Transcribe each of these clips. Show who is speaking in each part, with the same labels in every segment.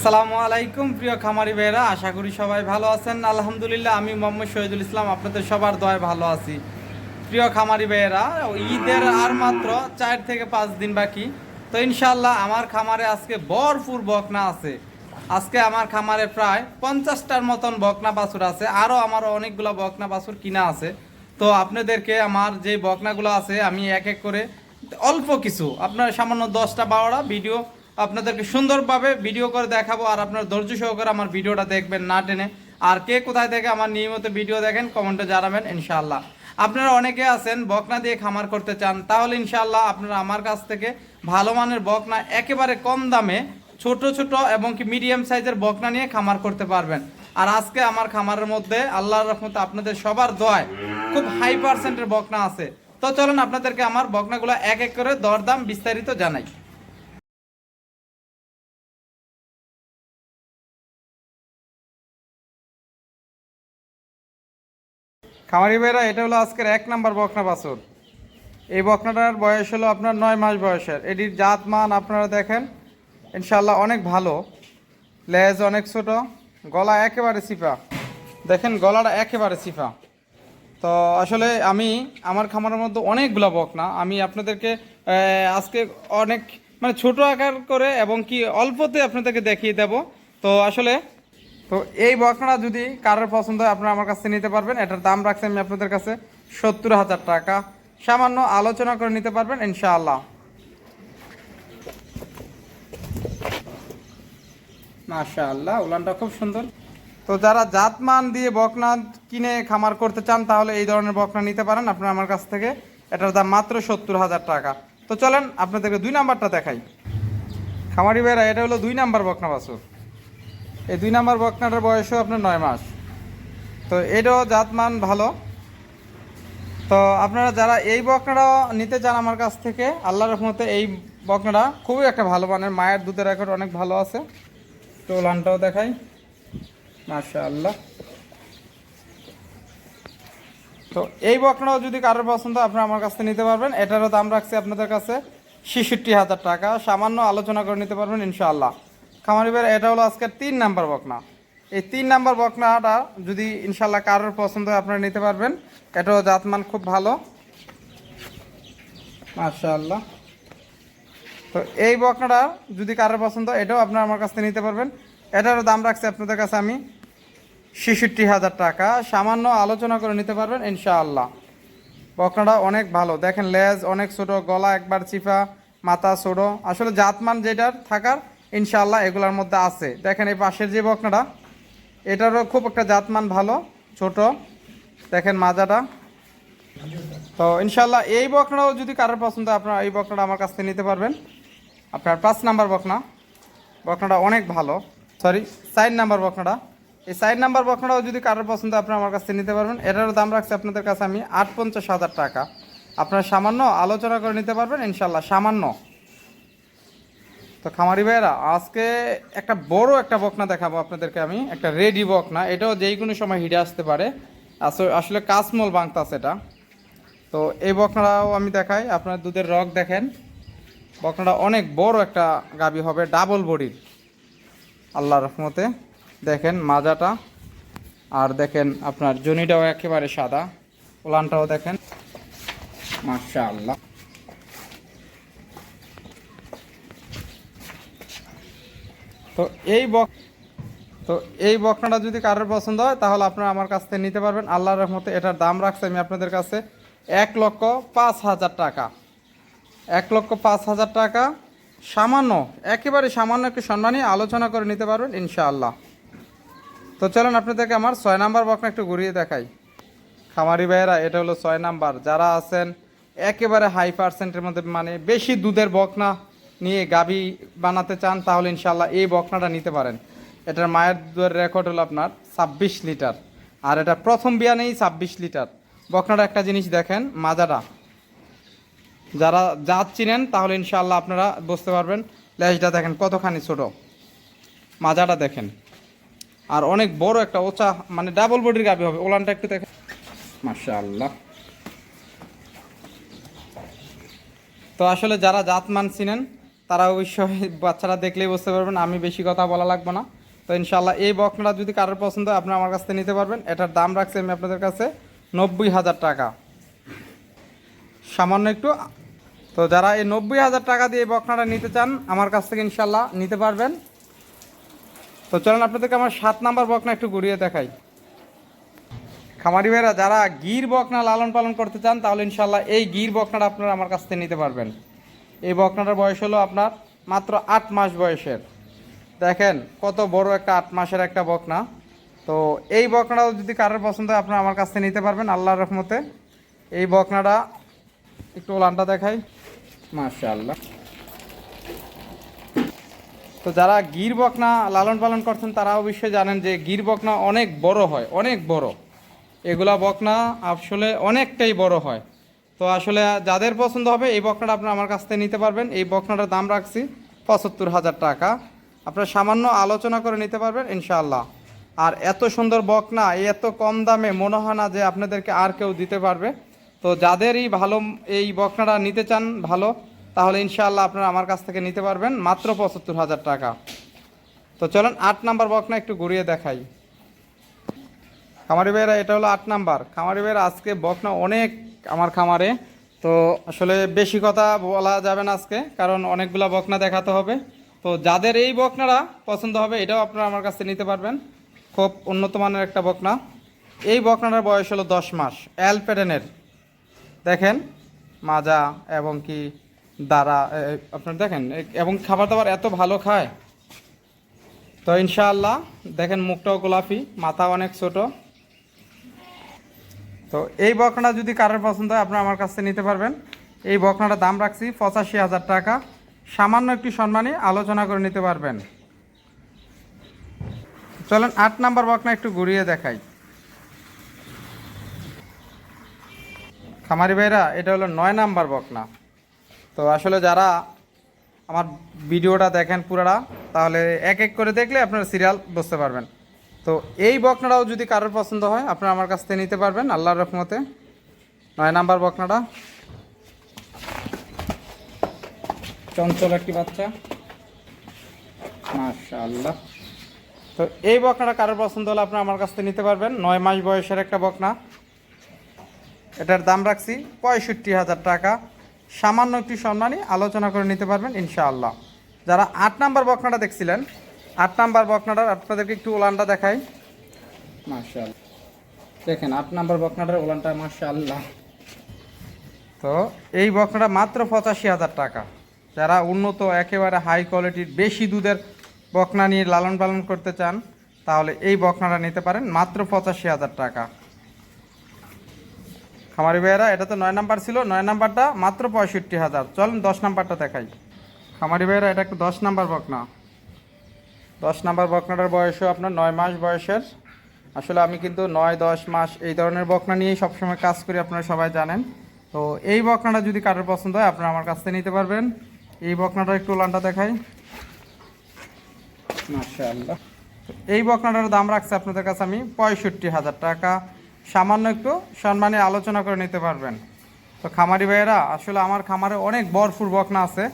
Speaker 1: আসসালামু আলাইকুম, প্রিয় খামারি ভাইয়েরা। আশা করি সবাই ভালো আছেন। আলহামদুলিল্লাহ, আমি মোহাম্মদ শহীদুল ইসলাম। আপনাদের সবার দয় ভালো আছি। প্রিয় খামারি ভাইয়েরা, ঈদের আর মাত্র চার থেকে পাঁচ দিন বাকি। তো ইনশাল্লাহ আমার খামারে আজকে ভরপুর বকনা আছে। আজকে আমার খামারে প্রায় পঞ্চাশটার মতন বকনা বাছুর আছে। আরও আমার অনেকগুলো বকনা বাছুর কিনা আছে। তো আপনাদেরকে আমার যে বকনাগুলো আছে, আমি এক এক করে অল্প কিছু, আপনার সামান্য দশটা বারোটা ভিডিও আপনাদেরকে সুন্দরভাবে ভিডিও করে দেখাবো আর আপনার ধৈর্য সহকারে আমার ভিডিওটা দেখবেন না টেনে। আর কে কোথায় থেকে আমার নিয়মিত ভিডিও দেখেন কমেন্টে জানাবেন ইনশাআল্লাহ। আপনারা অনেকে আছেন, বকনা দিয়ে খামার করতে চান, তাহলে ইনশাআল্লাহ আপনারা আমার কাছ থেকে ভালো মানের বকনা একেবারে কম দামে ছোট ছোট এবং কি মিডিয়াম সাইজের বকনা নিয়ে খামার করতে পারবেন। আর আজকে আমার খামারের মধ্যে আল্লাহর রহমতে আপনাদের সবার দয় খুব হাই পার্সেন্টের বকনা আছে। তো চলুন আপনাদেরকে আমার বকনাগুলো এক এক করে দরদাম বিস্তারিত জানাই। খামারি ভাইরা, এটা হলো আজকের এক নাম্বার বকনা বাছুর। এই বকনাটার বয়স হলো আপনার নয় মাস বয়সের। এটির জাত মান আপনারা দেখেন ইনশাল্লাহ অনেক ভালো। লেজ অনেক ছোট, গলা একেবারে চিপা দেখেন, গলাটা একেবারে চিপা তো আসলে আমি, আমার খামারের মধ্যে অনেকগুলো বকনা। আমি আপনাদেরকে আজকে অনেক মানে ছোট আকার করে এবং কি অল্পতে আপনাদেরকে দেখিয়ে দেব। তো আসলে তো এই বকনা যদি কারোর পছন্দ হয় আপনারা আমার কাছে নিতে পারবেন। এটার দাম রাখছি আমি আপনাদের কাছে সত্তর হাজার টাকা। সামান্য আলোচনা করে নিতে পারবেন ইনশাআল্লাহ। মাশাআল্লাহ উলানটা খুব সুন্দর। তো যারা জাতমান দিয়ে বকনা কিনে খামার করতে চান তাহলে এই ধরনের বকনা নিতে পারেন আপনারা আমার কাছ থেকে। এটার দাম মাত্র সত্তর হাজার টাকা। তো চলেন আপনাদেরকে দুই নাম্বারটা দেখাই। খামারি ভাইরা এটা হলো দুই নাম্বার বকনা বাছুর। এই দুই নাম্বার বকনাটার বয়সও আপনার নয় মাস। তো এটাও জাতমান ভালো। তো আপনারা যারা এই বকনাটা নিতে চান আমার কাছ থেকে, আল্লাহ রহমতে এই বকনাটা খুবই একটা ভালো মানের, মায়ের দুধের রেকর্ড অনেক ভালো আছে। তো লানটাও দেখাই। মাশা আল্লাহ তো এই বকনাও যদি কারোর পছন্দ, আপনারা আমার কাছ থেকে নিতে পারবেন। এটারও দাম রাখছি আপনাদের কাছে ছেষট্টি হাজার টাকা। সামান্য আলোচনা করে নিতে পারবেন, ইনশাআল্লাহ। খামারি বের এটা হলো আজকে তিন নাম্বার বকনা। এই তিন নাম্বার বকনাটা যদি ইনশাল্লাহ কারোর পছন্দ আপনারা নিতে পারবেন। এটাও জাতমান খুব ভালো। মাশাআল্লাহ। তো এই বকনাটা যদি কারোর পছন্দ এটাও আপনারা আমার কাছ থেকে নিতে পারবেন। এটারও দাম রাখছি আপনাদের কাছে আমি ছেষট্টি হাজার টাকা। সামান্য আলোচনা করে নিতে পারবেন, ইনশাআল্লাহ। বকনাটা অনেক ভালো। দেখেন লেজ অনেক ছোট, গলা একবার চিপা, মাথা ছোট। আসলে জাতমান যেটার থাকার ইনশাআল্লাহ এগুলোর মধ্যে আছে। দেখেন এই পাশের যে বকনাটা, এটারও খুব একটা জাতমান ভালো, ছোট। দেখেন মাজাটা। তো ইনশাল্লাহ এই বকনাও যদি কারোর পছন্দ আপনারা এই বকনাটা আমার কাছ থেকে নিতে পারবেন। আপনার পাঁচ নাম্বার বকনা। বকনাটা অনেক ভালো। সরি, চার নাম্বার বকনাটা। এই চার নাম্বার বকনাটাও যদি কারোর পছন্দ আপনারা আমার কাছ থেকে নিতে পারবেন। এটারও দাম রাখছি আপনাদের কাছে আমি আট পঞ্চাশ হাজার টাকা। আপনারা সামান্য আলোচনা করে নিতে পারবেন ইনশাল্লাহ সামান্য। তো খামারি ভাইয়েরা, আজকে একটা বড় একটা বকনা দেখাবো আপনাদেরকে আমি, একটা রেডি বকনা। এটাও যেই কোনো সময় হিটে আসতে পারে। আস- আসলে কাসমল বাংতাস এটা। তো এই বকনাটাও আমি দেখাই, আপনার দুধের রক দেখেন। বকনাটা অনেক বড় একটা গাবি হবে ডাবল বডির আল্লাহ রহমতে। দেখেন মাজাটা, আর দেখেন আপনার জনিটাও একেবারে সাদা। ওলানটাও দেখেন। মাশা আল্লাহ তো এই বক, তো এই বকনাটা যদি কারোর পছন্দ হয়, তাহলে আপনারা আমার কাছ থেকে নিতে পারবেন। আল্লাহর রহমতে এটার দাম রাখছি আমি আপনাদের কাছে এক লক্ষ পাঁচ হাজার টাকা। এক লক্ষ পাঁচ হাজার টাকা, সামান্য, একেবারে সামান্য একটু সম্মানী আলোচনা করে নিতে পারবেন, ইনশাআল্লাহ। তো চলুন আপনাদেরকে আমার ছয় নাম্বার বকনা একটু ঘুরিয়ে দেখাই। খামারি ভাইয়েরা, এটা হলো ছয় নাম্বার। যারা আছেন একেবারে হাই পার্সেন্টের মধ্যে মানে বেশি দুধের বকনা নিয়ে গাবি বানাতে চান, তাহলে ইনশাল্লাহ এই বকনাটা নিতে পারেন। এটার মায়ের দুধের রেকর্ড হলো আপনার ছাব্বিশ লিটার। আর এটা প্রথম বিয়ানেই ছাব্বিশ লিটার। বকনাটা একটা জিনিস দেখেন, মাজাটা। যারা জাত চিনেন, তাহলে ইনশাল্লাহ আপনারা বুঝতে পারবেন। লেজটা দেখেন কতখানি ছোট। মাজাটা দেখেন। আর অনেক বড় একটা ওচা মানে ডাবল বডির গাবি হবে। ওলানটা একটু দেখেন। মাশাআল্লাহ। তো আসলে যারা জাতমান চিনেন তারা অবশ্যই বাচ্চারা দেখলেই বুঝতে পারবেন, আমি বেশি কথা বলা লাগবে না। তো ইনশাল্লাহ এই বকনাটা যদি কারোর পছন্দ হয় আপনারা আমার কাছ থেকে নিতে পারবেন। এটার দাম রাখছি আমি আপনাদের কাছে নব্বই হাজার টাকা। সামান্য একটু। তো যারা এই নব্বই হাজার টাকা দিয়ে এই বকনাটা নিতে চান, আমার কাছ থেকে ইনশাল্লাহ নিতে পারবেন। তো চলুন আপনাদেরকে আমার সাত নাম্বার বকনা একটু ঘুরিয়ে দেখাই। খামারি ভাইরা, যারা গির বকনা লালন পালন করতে চান, তাহলে ইনশাল্লাহ এই গির বকনাটা আপনারা আমার কাছ থেকে নিতে পারবেন। এই বকনাটার বয়স হলো আপনার মাত্র আট মাস বয়সের। দেখেন, কত বড় একটা আট মাসের একটা বকনা। তো এই বকনাটাও যদি কারোর পছন্দ হয়, আপনারা আমার কাছ থেকে নিতে পারবেন আল্লাহর রহমতে। এই বকনাটা একটু ওলানটা দেখাই। মাশাআল্লাহ। তো যারা গির বকনা লালন পালন করছেন তারা অবশ্যই জানেন যে গির বকনা অনেক বড় হয়, অনেক বড়। এগুলা বকনা আসলে অনেকটাই বড় হয়। তো আসলে যাদের পছন্দ হবে, এই বকনাটা আপনারা আমার কাছ থেকে নিতে পারবেন। এই বকনাটার দাম রাখছি পঁচাত্তর হাজার টাকা। আপনারা সামান্য আলোচনা করে নিতে পারবেন, ইনশাআল্লাহ। আর এত সুন্দর বকনা এত কম দামে মনে হয় না যে আপনাদেরকে আর কেউ দিতে পারবে। তো যাদেরই ভালো এই বকনাটা নিতে চান ভালো, তাহলে ইনশাআল্লাহ আপনারা আমার কাছ থেকে নিতে পারবেন, মাত্র পঁচাত্তর হাজার টাকা। তো চলেন, আট নাম্বার বকনা একটু ঘুরিয়ে দেখাই। খামারি ভাইয়েরা, এটা হলো আট নাম্বার। খামারি ভাইয়েরা, আজকে বকনা অনেক আমার খামারে। তো আসলে বেশি কথা বলা যাবে না আজকে, কারণ অনেকগুলা বকনা দেখাতে হবে। তো যাদের এই বকনারা পছন্দ হবে, এটাও আপনারা আমার কাছে নিতে পারবেন। খুব উন্নত মানের একটা বকনা। এই বকনাটার বয়স হলো দশ মাস অ্যাল প্যাটার্নের দেখেন, মাজা এবং কি দ্বারা আপনার দেখেন এবং খাবার দাবার এত ভালো খায়। তো ইনশাআল্লাহ, দেখেন মুখটাও গোলাপি মাথা অনেক ছোট। তো এই বকনাটা যদি কারোর পছন্দ হয়, আপনারা আমার কাছ থেকে নিতে পারবেন। এই বকনাটার দাম রাখছি পঁচাশি হাজার টাকা। সামান্য একটু সম্মানী আলোচনা করে নিতে পারবেন। চলেন আট নাম্বার বকনা একটু ঘুরিয়ে দেখাই। খামারি ভাইরা, এটা হলো নয় নাম্বার বকনা তো আসলে যারা আমার ভিডিওটা দেখেন পুরাটা, তাহলে এক এক করে দেখলে আপনারা সিরিয়াল বুঝতে পারবেন। তো এই বকনাটাও যদি কারোর পছন্দ হয়, আপনারা আমার কাছ থেকে নিতে পারবেন, আল্লাহর রহমতে। নয় নাম্বার বকনাটা। চঞ্চল একটি বাচ্চা। মাশাআল্লাহ। তো এই বকনাটা কারোর পছন্দ হলে আপনারা আমার কাছ থেকে নিতে পারবেন। নয় মাস বয়সের একটা বকনা। এটার দাম রাখছি পঁয়ষট্টি হাজার টাকা। সামান্য একটি সম্মানই আলোচনা করে নিতে পারবেন, ইনশাআল্লাহ। যারা আট নাম্বার বকনাটা দেখছিলেন আট নাম্বার বকনাটার আপনাদেরকে একটু ওলানটা দেখাই। মার্শাল দেখেন আট নাম্বার বকনাটার ওলানটা মার্শাল্লাহ তো এই বকনাটা মাত্র পঁচাশি হাজার টাকা। যারা উন্নত একেবারে হাই কোয়ালিটির বেশি দুধের বকনা নিয়ে লালন পালন করতে চান তাহলে এই বকনাটা নিতে পারেন মাত্র পঁচাশি হাজার টাকা। খামারি ভাইয়েরা এটা তো নয় নাম্বার ছিল নয় নাম্বারটা মাত্র পঁয়ষট্টি হাজার। চলুন দশ নাম্বারটা দেখাই। খামারি ভাইয়েরা এটা একটু দশ নাম্বার বকনা। দশ নাম্বার বকনাটার বয়সও আপনার নয় মাস বয়সের। আসলে আমি কিন্তু নয়, দশ মাস এই ধরনের বকনা নিয়েই সবসময় কাজ করি, আপনারা সবাই জানেন। তো এই বকনাটা যদি কারোর পছন্দ হয়, আপনারা আমার কাছ থেকে নিতে পারবেন। এই বকনাটা একটু লানটা দেখাই। মাশাআল্লাহ। এই বকনাটার দাম রাখছে আপনাদের কাছে আমি পঁয়ষট্টি হাজার টাকা। সামান্য একটু সম্মানে আলোচনা করে নিতে পারবেন। তো খামারি ভাইয়েরা, আসলে আমার খামারে অনেক বরফুর বকনা আছে।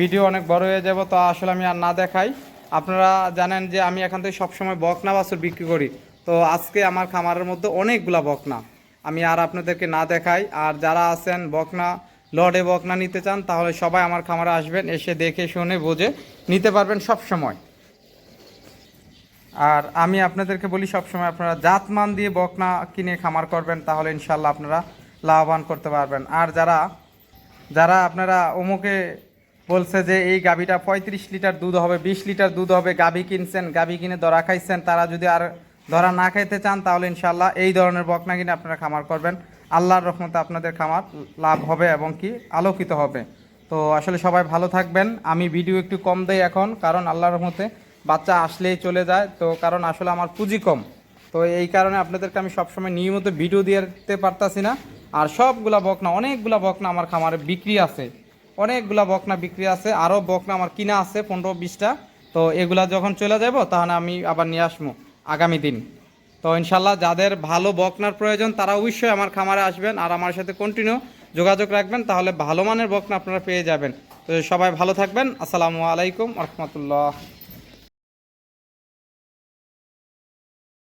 Speaker 1: ভিডিও অনেক বড় হয়ে যাব, তো আসলে আমি আর না দেখাই। আপনারা জানেন যে আমি এখান থেকে সবসময় বকনা বাছুর বিক্রি করি। তো আজকে আমার খামারের মধ্যে অনেকগুলা বকনা। আমি আর আপনাদেরকে না দেখাই। আর যারা আছেন বকনা লডে বকনা নিতে চান, তাহলে সবাই আমার খামারে আসবেন, এসে দেখে, শুনে, বুঝে নিতে পারবেন সব সময়। আর আমি আপনাদেরকে বলি সবসময় আপনারা জাতমান দিয়ে বকনা কিনে খামার করবেন, তাহলে ইনশাল্লাহ আপনারা লাভবান করতে পারবেন। আর যারা যারা আপনারা অমুকে বলছে যে এই গাভীটা পঁয়ত্রিশ লিটার দুধ হবে, বিশ লিটার দুধ হবে, গাভী কিনছেন, গাভী কিনে ধরা খাইছেন। তারা যদি আর ধরা না খাইতে চান, তাহলে ইনশাল্লাহ এই ধরনের বকনা কিনে আপনারা খামার করবেন। আল্লাহর রহমতে আপনাদের খামার লাভ হবে এবং কি আলোকিত হবে। তো আসলে সবাই ভালো থাকবেন। আমি ভিডিও একটু কম দেই এখন, কারণ আল্লাহর রহমতে বাচ্চা আসলেই চলে যায়। তো কারণ আসলে আমার পুঁজি কম। তো এই কারণে আপনাদেরকে আমি সবসময় নিয়মিত ভিডিও দিতে পারতাছি না। আর সবগুলা বকনা, অনেকগুলা বকনা আমার খামারে বিক্রি আছে। অনেকগুলা বকনা বিক্রি আছে। আরও বকনা আমার কিনা আছে, পনেরো বিশটা। তো এগুলা যখন চলে যাব তাহলে আমি আবার নিয়ে আসব আগামী দিন। তো ইনশাল্লাহ যাদের ভালো বকনার প্রয়োজন, তারা অবশ্যই আমার খামারে আসবেন আর আমার সাথে কন্টিনিউ যোগাযোগ রাখবেন, তাহলে ভালো মানের বকনা আপনারা পেয়ে যাবেন। তো সবাই ভালো থাকবেন। আসসালামু আলাইকুম রহমতুল্লাহ